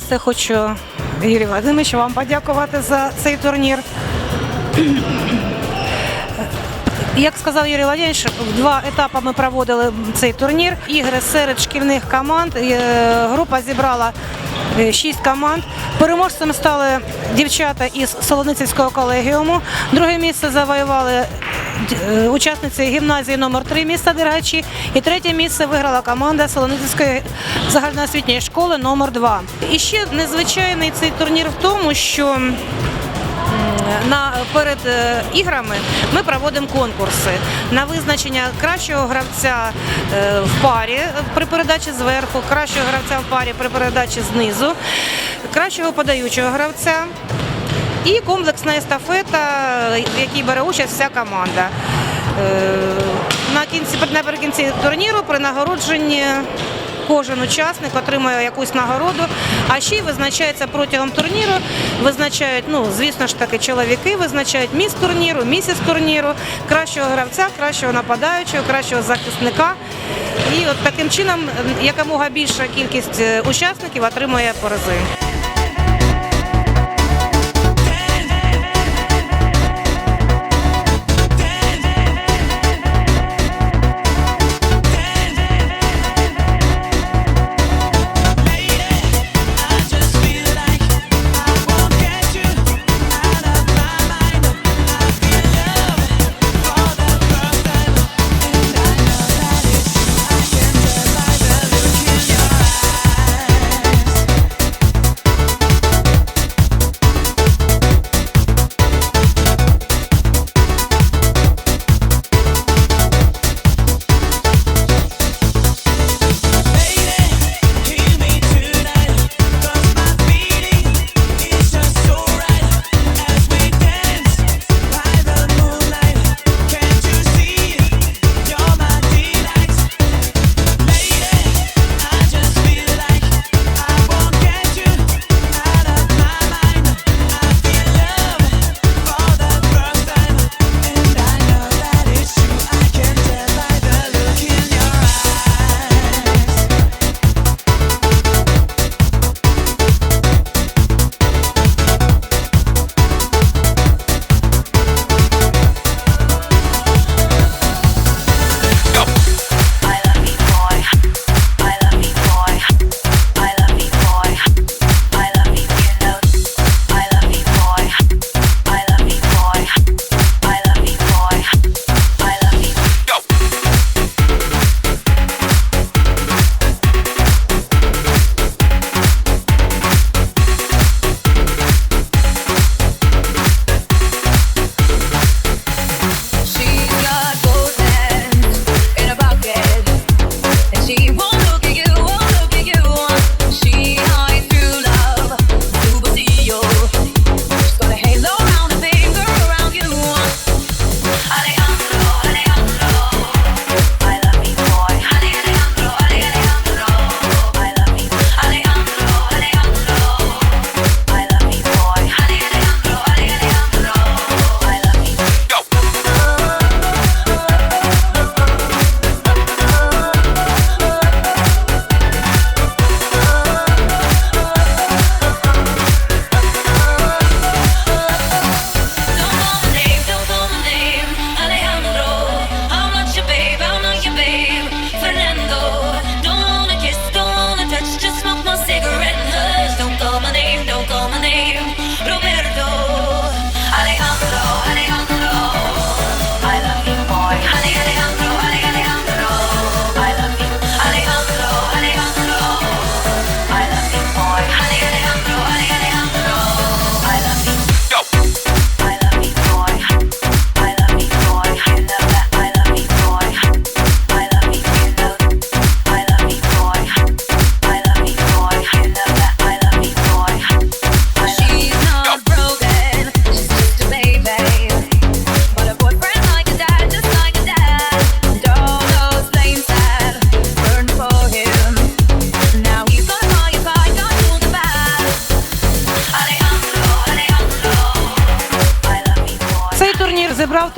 за все, хочу Юрій Владимирович, вам подякувати за цей турнір. Як сказав Юрій Владимирович, два етапи ми проводили цей турнір. Ігри серед шкільних команд. Е, Група зібрала е, шість команд. Переможцями стали дівчата із Солоницького колегіуму. Друге місце завоювали учасниці гімназії номер 3 міста Дергачі. І третє місце виграла команда Солоницької загальноосвітньої школи номер 2 І ще незвичайний цей турнір в тому, що на перед е, іграми ми проводимо конкурси на визначення кращого гравця е, в парі е, при передачі зверху, кращого гравця в парі при передачі знизу, кращого подаючого гравця. І комплексна естафета, в якій бере участь вся команда. Е, На кінці наприкінці турніру при нагородженні кожен учасник отримує якусь нагороду, а ще й визначається протягом турніру. Визначають, ну звісно ж таки, чоловіки визначають міс турніру, місіс турніру, кращого гравця, кращого нападаючого, кращого захисника. І от таким чином якомога більша кількість е, учасників отримує призи.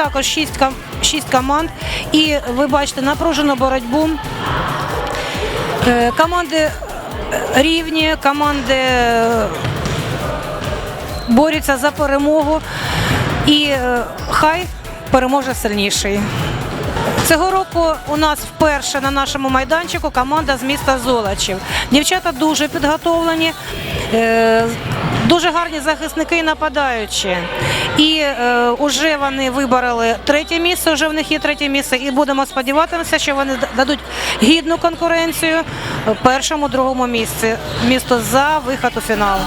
також 6 шість команд. І ви бачите напружену боротьбу. Е, команди е, рівні, команди е, борються за перемогу. І хай переможе сильніший. Цього року у нас вперше на нашому майданчику команда з міста Золочів. Дівчата дуже підготовлені. Дуже гарні захисники і нападаючі. І вже е, вони вибороли третє місце, вже в них є третє місце. І будемо сподіватися, що вони дадуть гідну конкуренцію е, першому, другому місці. Місто за виход у фінал.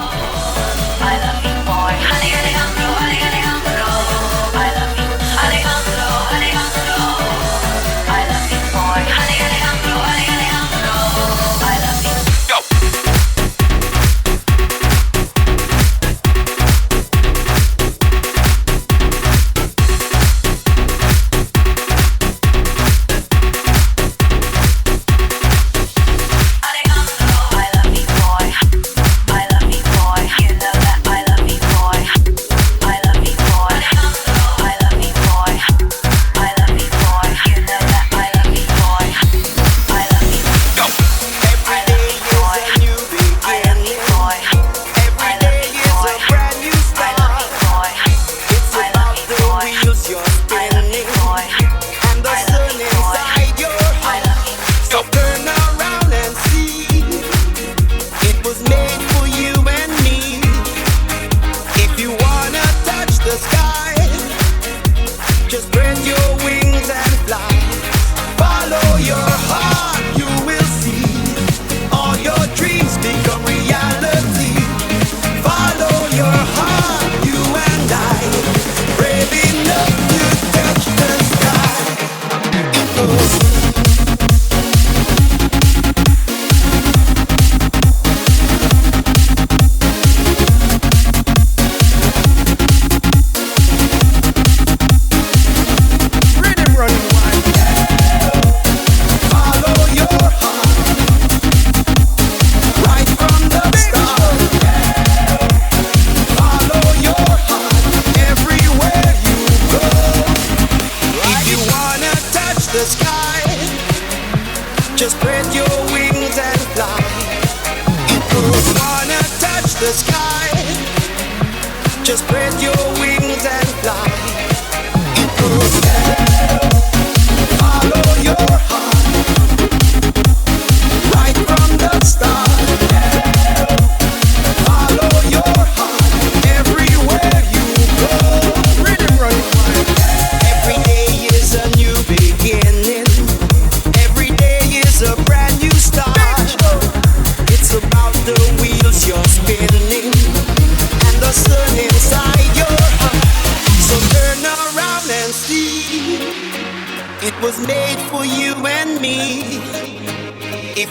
the sky. Just spread your wings and fly. If you wanna touch the sky, just spread your wings.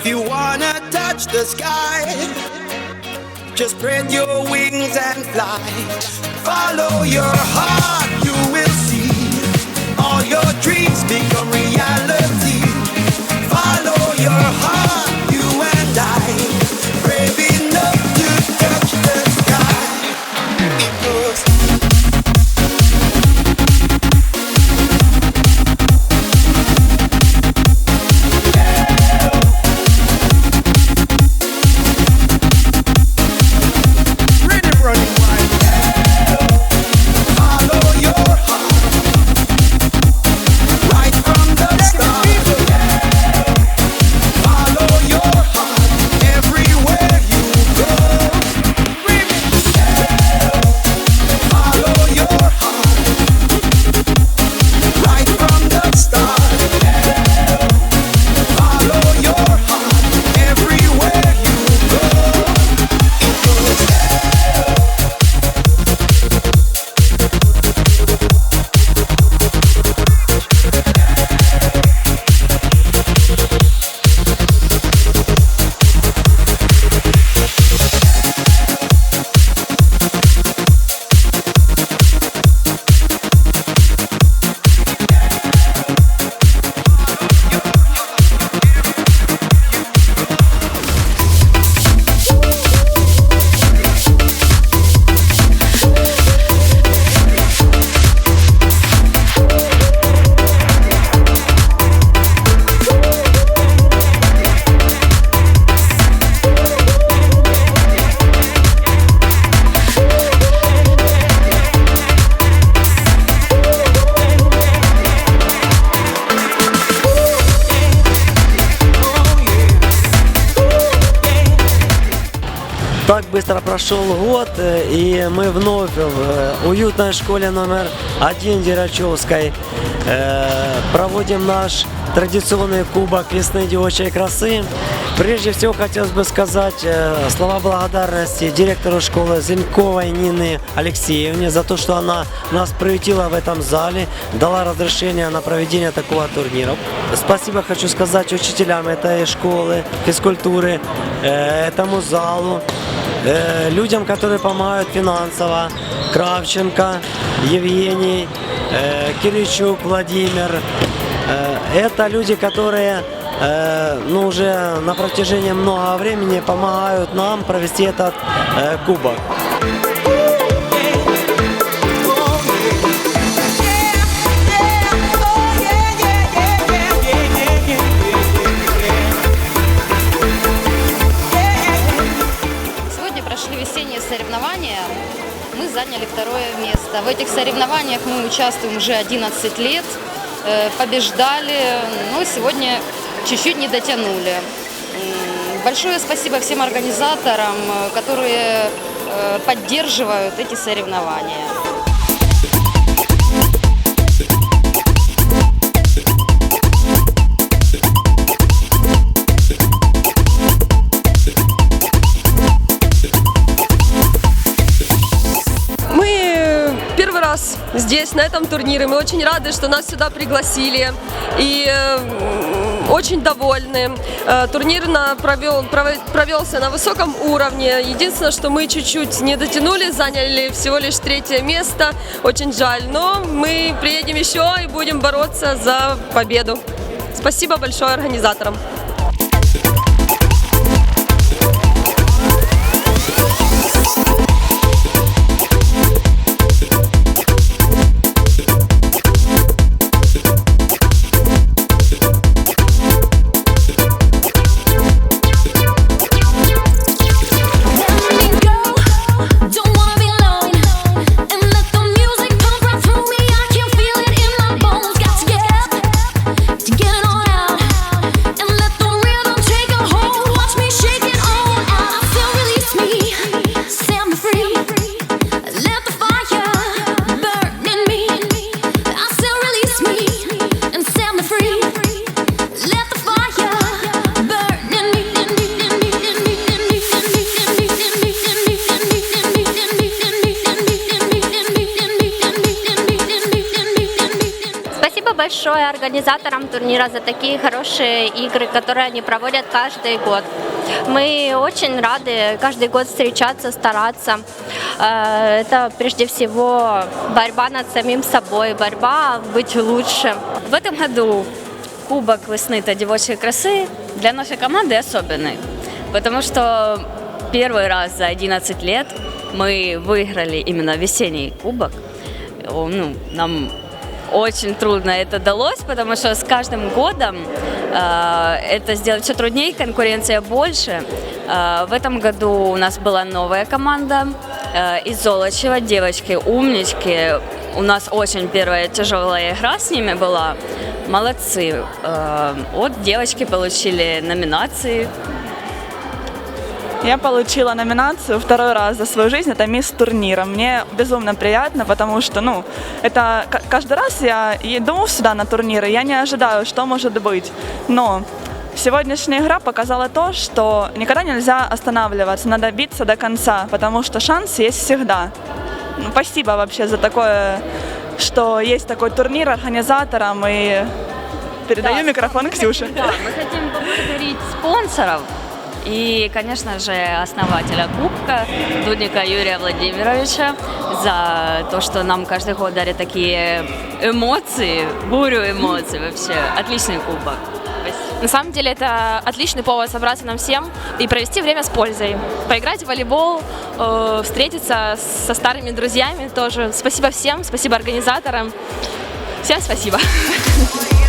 If you wanna touch the sky, just spread your wings and fly. Follow your heart, you will see all your dreams become reality. Быстро прошел год, э, и мы вновь в э, уютной школе номер один Дерачевской э, проводим наш традиционный кубок весны девочей красы. Прежде всего хотелось бы сказать э, слова благодарности директору школы Зельковой Нины Алексеевне за то, что она нас приютила в этом зале, дала разрешение на проведение такого турнира. Спасибо хочу сказать учителям этой школы физкультуры, э, этому залу, э, людям, которые помогают финансово, Кравченко, Евгений, Киричук Владимир. Это люди, которые э, ну, уже на протяжении много времени помогают нам провести этот э, кубок. Сегодня прошли весенние соревнования. Мы заняли второе место. В этих соревнованиях мы участвуем уже 11 лет. Э, Побеждали, но сегодня чуть-чуть не дотянули. Большое спасибо всем организаторам, э, которые э, поддерживают эти соревнования. Первый раз здесь, на этом турнире. Мы очень рады, что нас сюда пригласили. И очень довольны. Э, Турнир на- провел, прове- провелся на высоком уровне. Единственное, что мы чуть-чуть не дотянули, заняли всего лишь третье место. Очень жаль. Но мы приедем еще и будем бороться за победу. Спасибо большое организаторам. Большое организаторам турнира за такие хорошие игры, которые они проводят каждый год. Мы очень рады каждый год встречаться, стараться. Э, Это прежде всего борьба над самим собой, борьба быть лучше. В этом году Кубок весны та девочей красы для нашей команды особенный, потому что первый раз за 11 лет мы выиграли именно весенний кубок. О, Ну, нам очень трудно это далось, потому что с каждым годом э, это сделать все труднее, конкуренция больше. Э, в этом году у нас была новая команда э, из Золочева, девочки умнички. У нас очень первая тяжелая игра с ними была. Молодцы. Э, вот девочки получили номинации. Я получила номинацию второй раз за свою жизнь, это мисс турнира. Мне безумно приятно, потому что, ну, это каждый раз я иду сюда на турниры, я не ожидаю, что может быть. Но сегодняшняя игра показала то, что никогда нельзя останавливаться, надо биться до конца, потому что шанс есть всегда. Ну, спасибо вообще за такое, что есть такой турнир организаторам и передаю микрофон Ксюше. Да, мы хотим поблагодарить спонсоров и, конечно же, основателя Кубка Дудника Юрия Владимировича за то, что нам каждый год дарит такие эмоции, бурю эмоций вообще. Отличный кубок. На самом деле это отличный повод собраться нам всем и провести время с пользой. Поиграть в волейбол, э, встретиться со старыми друзьями тоже. Спасибо всем, спасибо организаторам. Всем спасибо.